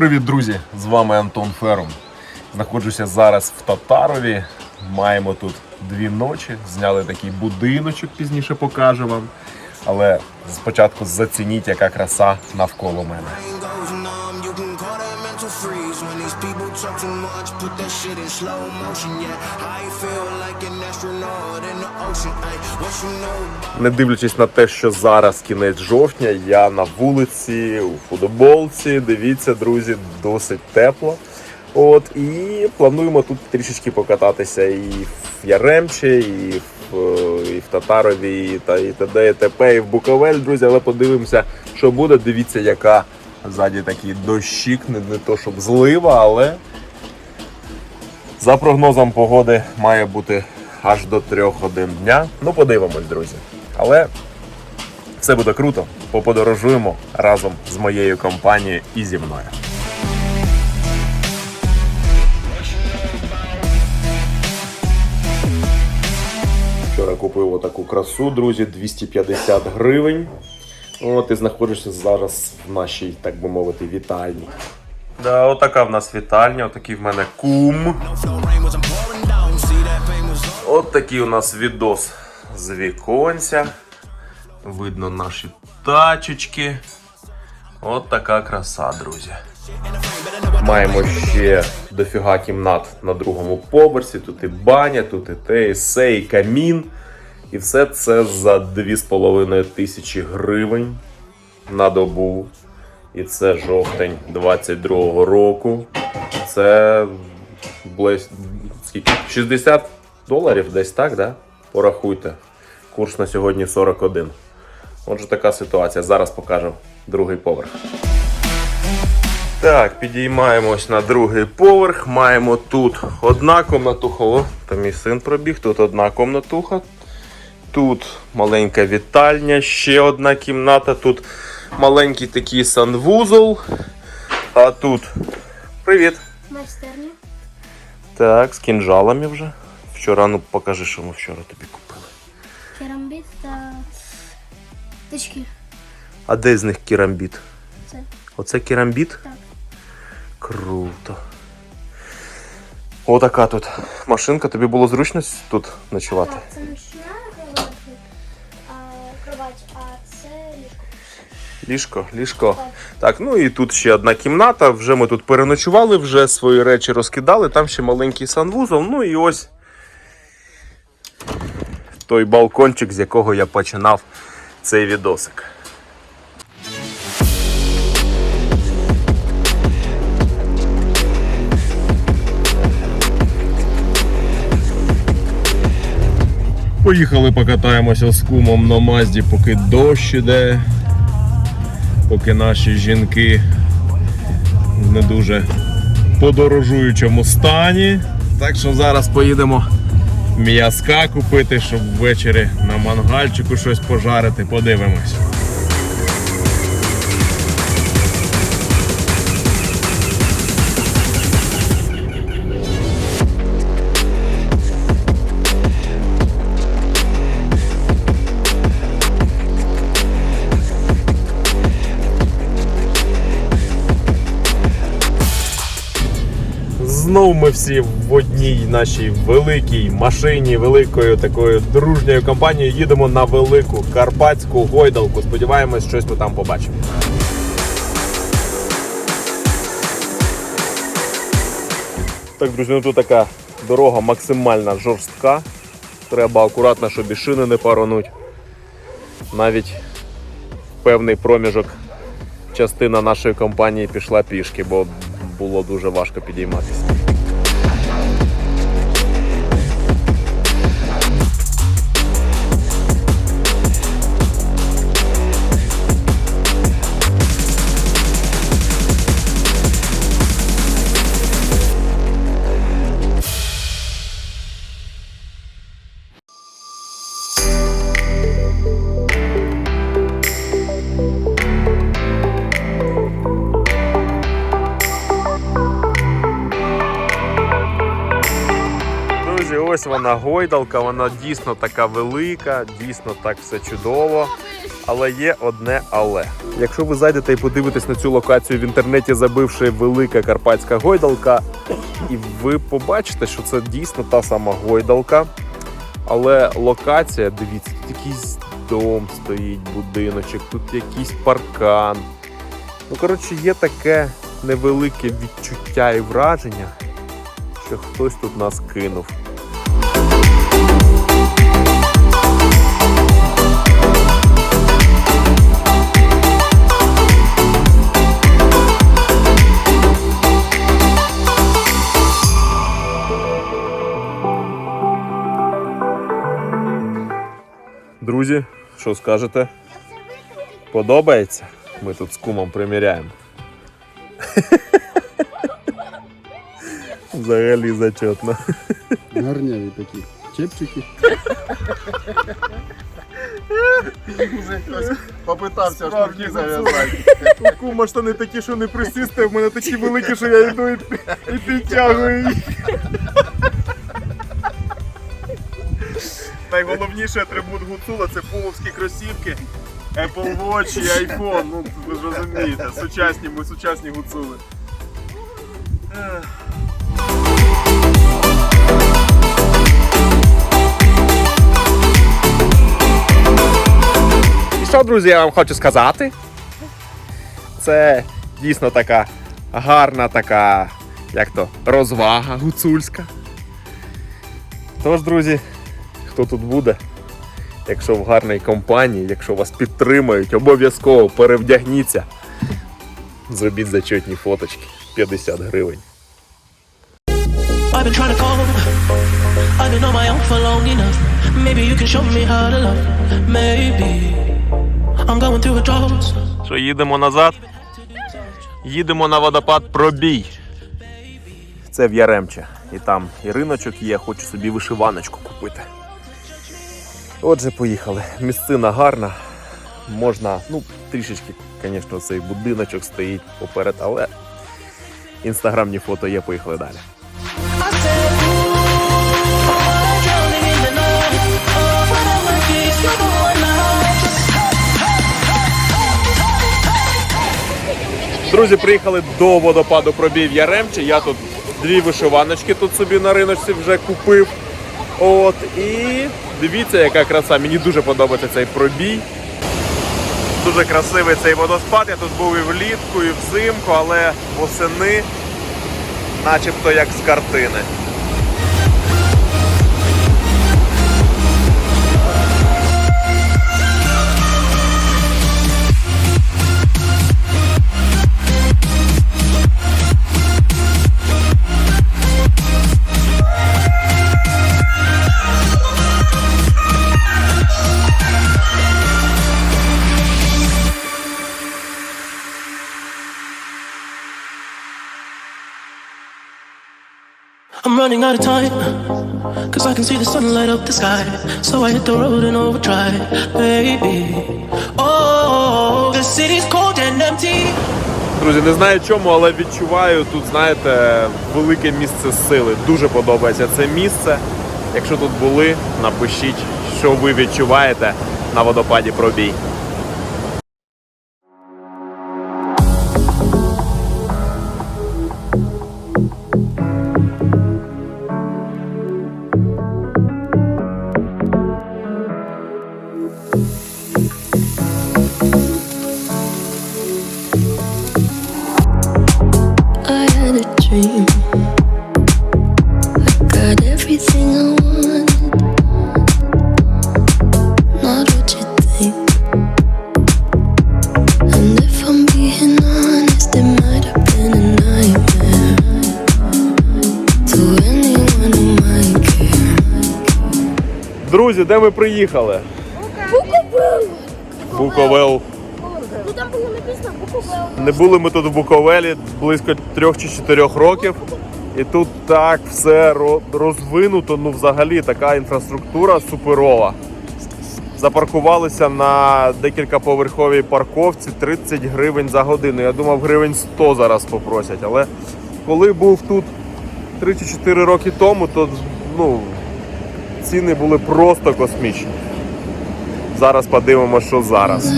Привіт, друзі! З вами Антон Ферум. Знаходжуся зараз в Татарові. Маємо тут дві ночі. Зняли такий будиночок, пізніше покажу вам. Але спочатку зацініть, яка краса навколо мене. Shit in slow motion, yeah. I feel like an astronaut in the ocean. Ay, what you know Не дивлячись на те, що зараз кінець жовтня, я на вулиці у футболці. Дивіться, друзі, досить тепло. От і плануємо тут трішечки покататися і в Яремче, і в, е, і в Татарові, і та і т.д. і т.п. і в Буковель, друзі. Але подивимося, що буде. Дивіться, яка ззаді такий дощик, не, не то щоб злива, але за прогнозом погоди має бути аж до 3 годин дня. Ну, подивимось, друзі. Але все буде круто. Поподорожуємо разом з моєю компанією і зі мною. Вчора купив отаку красу, друзі, 250 гривень. От і знаходишся зараз в нашій, так би мовити, вітальні. Да, отака в нас вітальня, отакий в мене кум. От такий у нас відос з віконця. Видно наші тачечки. От така краса, друзі. Маємо ще дофіга кімнат на другому поверсі. Тут і баня, тут і те, і се, і камін. І все це за 2,5 тисячі гривень на добу. І це жовтень 22-го року. Це близь... скільки? 60 доларів десь так, да? Порахуйте. Курс на сьогодні 41. Отже, така ситуація. Зараз покажу другий поверх. Так, підіймаємось на другий поверх. Маємо тут одна комнатуха. О, там мій син пробіг. Тут одна комнатуха. Тут маленька вітальня, ще одна кімната. Тут маленький такий санвузол. А тут. Привіт! Майстерня. Так, з кінжалами вже. Вчора, ну покажи, що ми вчора тобі купили. Керамбіт та тички. А де з них керамбіт? Це Оце керамбіт? так. Круто. Отака тут машинка. Тобі було зручно тут ночувати? Так, це ночна ліжко. Ліжко. Так, ну і тут ще одна кімната. Вже ми тут переночували, вже свої речі розкидали. Там ще маленький санвузол. Ну і ось той балкончик, з якого я починав цей відосик. Поїхали покатаємося з кумом на Мазді, поки дощ іде, поки наші жінки в не дуже подорожуючому стані. Так що зараз поїдемо м'язка купити, щоб ввечері на мангальчику щось пожарити. Подивимось. Знов ми всі в одній нашій великій машині, великою такою дружньою компанією їдемо на велику карпатську гойдалку. Сподіваємось, щось ми там побачимо. Так, друзі, ну тут така дорога максимально жорстка. Треба акуратно, щоб і шини не паронуть. Навіть певний проміжок частина нашої компанії пішла пішки, бо було дуже важко підійматися. Вона гойдалка, вона дійсно така велика, дійсно так все чудово. Але є одне але. Якщо ви зайдете і подивитесь на цю локацію в інтернеті, забивши велика карпатська гойдалка, і ви побачите, що це дійсно та сама гойдалка. Але локація, дивіться, тут якийсь дом стоїть, будиночок, тут якийсь паркан. Ну, коротше, є таке невелике відчуття і враження, що хтось тут нас кинув. Друзі, що скажете? Подобається? Ми тут з кумом приміряємо. Взагалі зачетно. Гарняві такі чепчики. Уже хтось попитався шнурки зав'язати. У кума штани такі, що не присісти, в мене такі великі, що я йду і, і підтягую їх. Найголовніший атрибут гуцула це пуловські кросівки, Apple Watch і iPhone. Ну, ви ж розумієте, сучасні, ми сучасні гуцули. І що, друзі, я вам хочу сказати? Це дійсно така гарна така, як то, розвага гуцульська. Тож, друзі, хто тут буде, якщо в гарній компанії, якщо вас підтримають, обов'язково перевдягніться. Зробіть зачетні фоточки. 50 гривень. I've been trying to fall. I've been on my own for long enough. Maybe you can show me how to love. Maybe I'm going through a drought. Що їдемо назад? Їдемо на водопад Пробій. Це в Яремче. І там і риночок є, хочу собі вишиваночку купити. Отже, поїхали. Місцина гарна. Можна, ну, трішечки, звісно, цей будиночок стоїть поперед, але інстаграмні фото є, поїхали далі. Друзі, приїхали до водопаду Пробій в Яремче. Я тут дві вишиваночки тут собі на риночці вже купив. От і дивіться, яка краса. Мені дуже подобається цей пробій. Дуже красивий цей водоспад. Я тут був і влітку, і взимку, але восени, начебто як з картини. Running out of time. Cause I can see the sun up the sky. So I hit the road and overdrive, baby. Oh. Друзі, не знаю чому, але відчуваю тут, знаєте, велике місце сили. Дуже подобається це місце. Якщо тут були, напишіть, що ви відчуваєте на водопаді пробій. Друзі, де ми приїхали? Буковел. Ну там було написано Буковел. Не були ми тут в Буковелі близько трьох чи чотирьох років. І тут так все розвинуто, ну взагалі така інфраструктура суперова. Запаркувалися на декількаповерховій парковці 30 гривень за годину. Я думав, гривень 100 зараз попросять. Але коли був тут 3 чи 4 роки тому, то ну, ціни були просто космічні. Зараз подивимося, що зараз.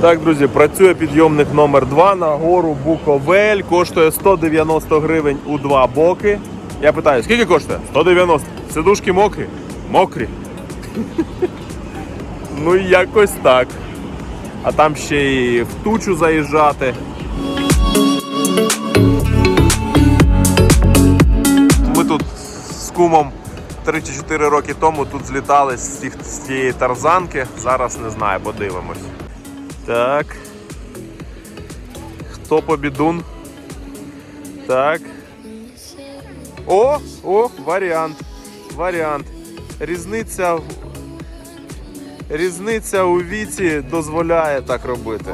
Так, друзі, працює підйомник номер 2 на гору Буковель. Коштує 190 гривень у два боки. Я питаю, скільки коштує? 190. Сидушки мокрі? Мокрі. ну, якось так. А там ще й в тучу заїжджати. Кумом 3 чи 4 роки тому тут злітали з, цих, з цієї тарзанки. Зараз не знаю, подивимось. Так. Хто побідун? Так. О, о, варіант. Варіант. Різниця. Різниця у віці дозволяє так робити.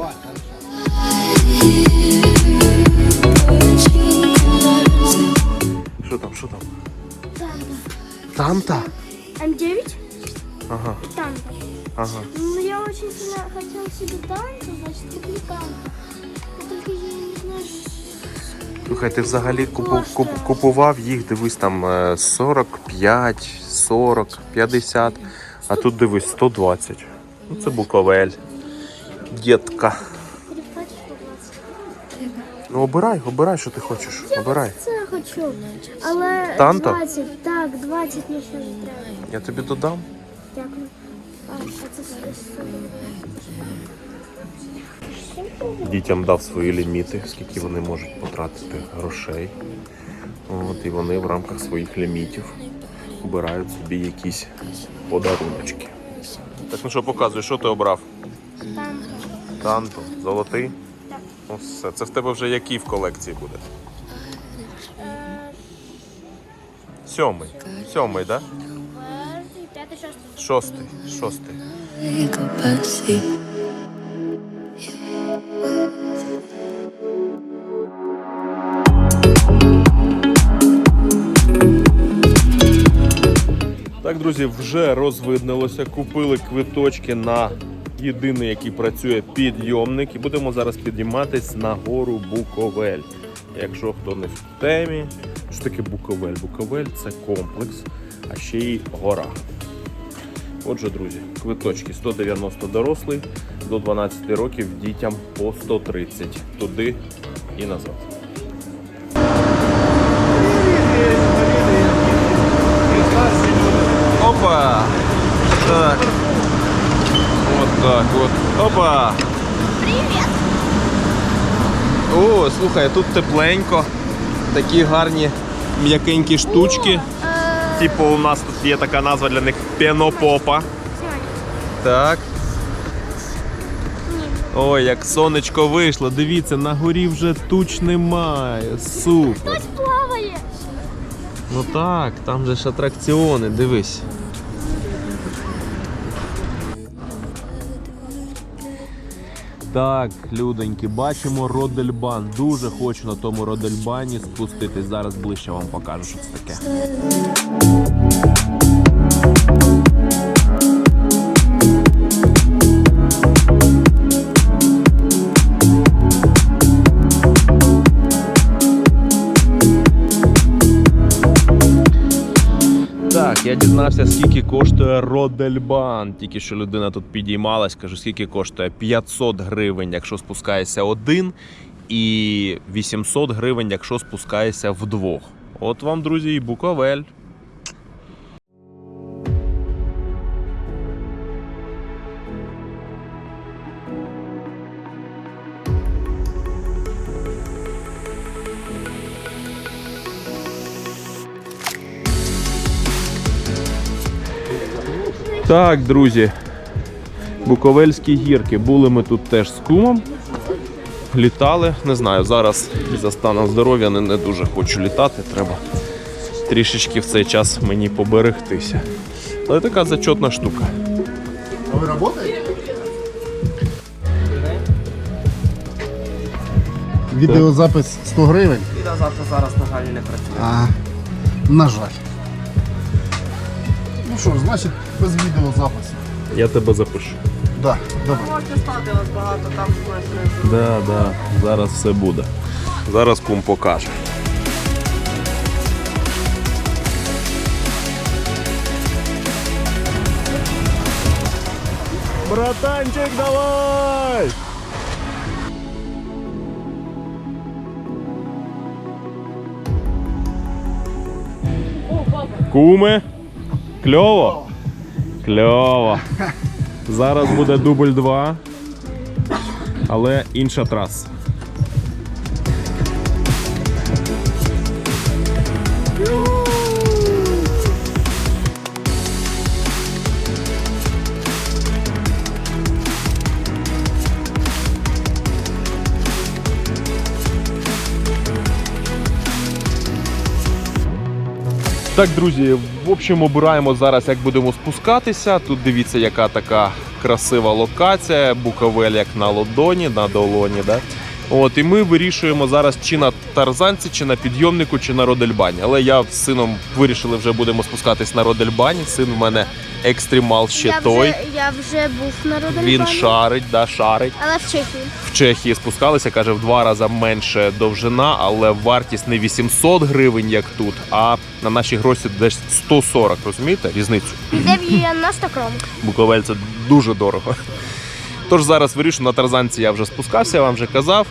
Що там, що там? Танта? М9? Ага, Танка. ага. Ну, я очень сильно хотел себе танка, значит, купили танка. Но Только я не знаю, Слухай, ти взагалі купу, куп, купував їх, дивись, там е, 45, 40, 50, а тут дивись 120. Ну це Буковель. Дітка. переплатить 120. Ну обирай, обирай, що ти хочеш. Обирай. Це хочу. Але Танто? 20, так, 20 мені ще не треба. Я тобі додам. Дякую. А, а це. Дітям дав свої ліміти, скільки вони можуть потратити грошей. От, і вони в рамках своїх лімітів обирають собі якісь подаруночки. Так ну що показуй, що ти обрав? Танка. Танто, золотий? Так. Ну все, це в тебе вже який в колекції буде? Е, Сьомий. Сьомий, так? Шостий. Шостий. Так, друзі, вже розвиднилося. Купили квиточки на єдиний, який працює підйомник. І будемо зараз підійматись на гору Буковель. Якщо хто не в темі, що таке Буковель? Буковель це комплекс, а ще й гора. Отже, друзі, квиточки 190 дорослий, до 12 років дітям по 130 туди і назад. Опа! Так. Вот так вот. Опа! О, слухай, тут тепленько. Такі гарні м'якенькі штучки. Типу у нас тут є така назва для них пенопопа. Так. Ой, як сонечко вийшло. Дивіться, на горі вже туч немає. Супер. Хтось плаває. Ну так, там же ж атракціони, дивись. Так, людоньки, бачимо Родельбан. Дуже хочу на тому Родельбані спуститись. Зараз ближче вам покажу, що це таке. Так, я дізнався, скільки коштує Родельбан. Тільки що людина тут підіймалась, кажу, скільки коштує 500 гривень, якщо спускаєшся один, і 800 гривень, якщо спускаєшся вдвох. От вам, друзі, і Буковель. Так, друзі. Буковельські гірки. Були ми тут теж з кумом. Літали. Не знаю, зараз за станом здоров'я не, не дуже хочу літати. Треба трішечки в цей час мені поберегтися. Але така зачетна штука. А ви працюєте? Відеозапис 100 гривень. Відеозапис зараз, на жаль, не працює. А, на жаль. Ну що, значить, без відеозапису. Я тебе запишу. Так, добре. Можна стати вас багато, там щось. Так, так, зараз все буде. Зараз кум покаже. Братанчик, давай! Куми, кльово. Кльово. Зараз буде дубль 2, але інша траса. Так, друзі, в общем, обираємо зараз, як будемо спускатися. Тут дивіться, яка така красива локація, Буковель як на ладоні, на долоні. Да? От, і ми вирішуємо зараз чи на тарзанці, чи на підйомнику, чи на Родельбані. Але я з сином вирішили вже будемо спускатись на Родельбані. Син в мене екстремал ще я той. Вже, я вже був на Родельбані. Він шарить, да, шарить. Але в Чехії. В Чехії спускалися, каже, в два рази менше довжина, але вартість не 800 гривень, як тут, а на наші гроші десь 140, розумієте? Різницю. 90 крон. Буковель це дуже дорого. Тож зараз вирішу, на тарзанці я вже спускався, я вам вже казав.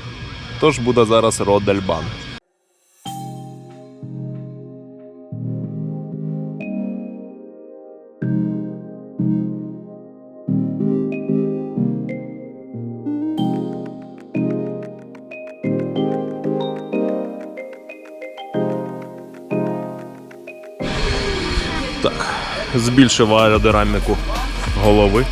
Тож буде зараз Родельбан. Так, збільшив аеродинаміку голови.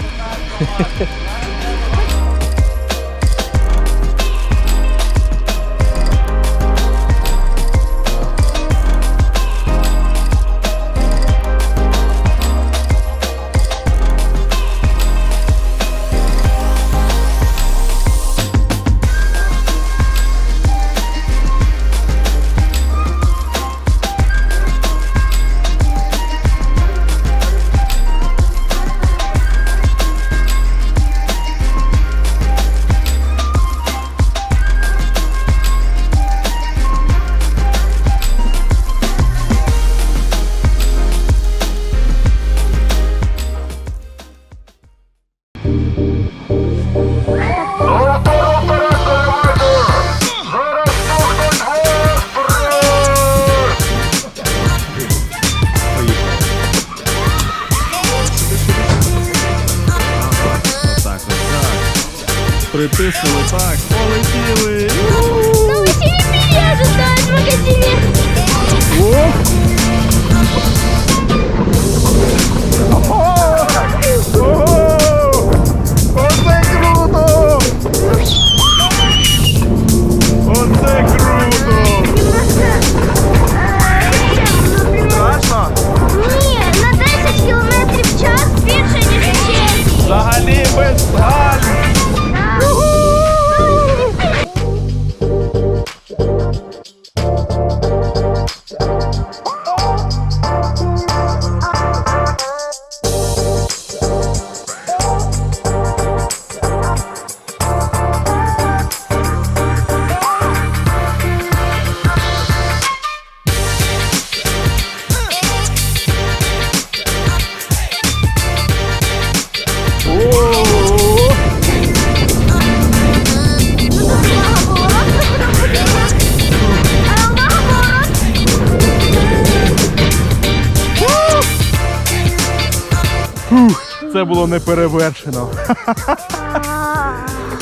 Це було неперевершено.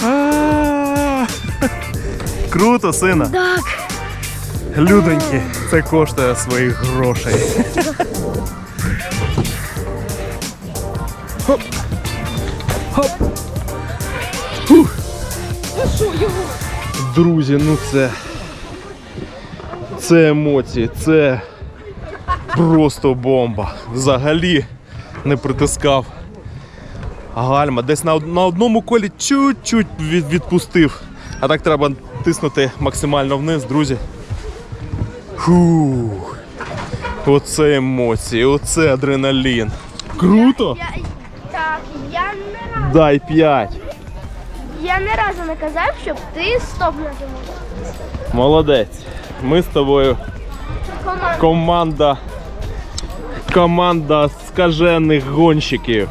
А, Круто, сина. Так. Людоньки, це коштує своїх грошей. Хоп. Хоп. Фух. Друзі, ну це. Це емоції, це просто бомба. Взагалі не притискав гальма. Десь на, на одному колі чуть-чуть від, відпустив. А так треба тиснути максимально вниз, друзі. Фух. Оце емоції, оце адреналін. Круто! Я, так, я не раз, Дай 5. я не разу не казав, щоб ти стоп нажимав. Молодець. Ми з тобою команда. Команда скажених гонщиків.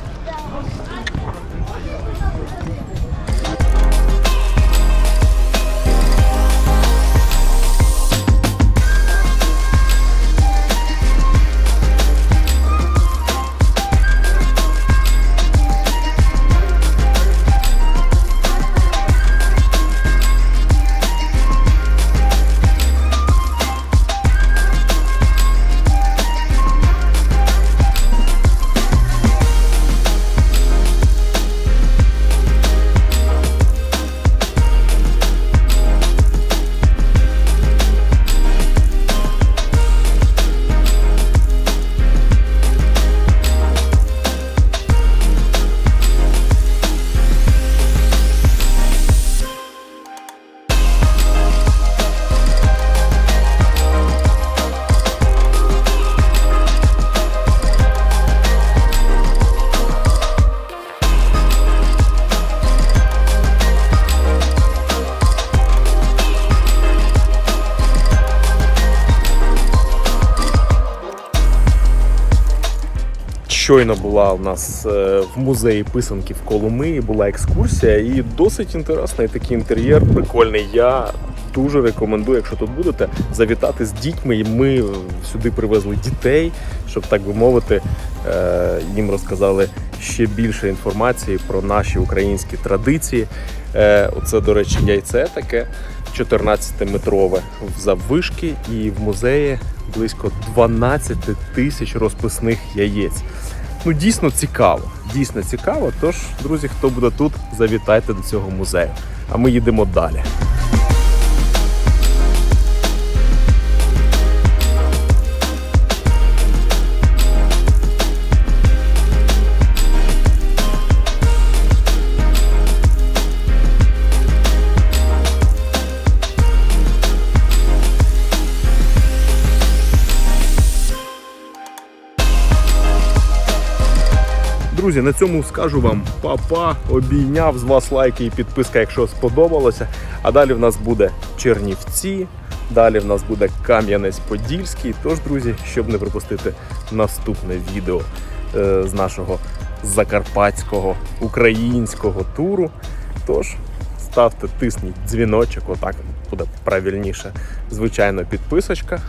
Щойно була у нас е, в музеї писанки в Коломиї, була екскурсія, і досить інтересний такий інтер'єр, прикольний. Я дуже рекомендую, якщо тут будете, завітати з дітьми. Ми сюди привезли дітей, щоб так би мовити, е, їм розказали ще більше інформації про наші українські традиції. Е, Оце, до речі, яйце таке 14-метрове в заввишки, і в музеї близько 12 тисяч розписних яєць. Ну, дійсно цікаво. Дійсно цікаво. Тож, друзі, хто буде тут, завітайте до цього музею. А ми їдемо далі. Друзі, на цьому скажу вам па-па, обійняв з вас лайки і підписка, якщо сподобалося. А далі в нас буде Чернівці, далі в нас буде Кам'янець-Подільський. Тож, друзі, щоб не пропустити наступне відео е, з нашого закарпатського українського туру. Тож ставте, тисніть дзвіночок, отак буде правильніше. Звичайно, підписочка.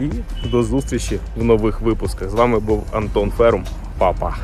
І до зустрічі в нових випусках. З вами був Антон Ферум. Па-па!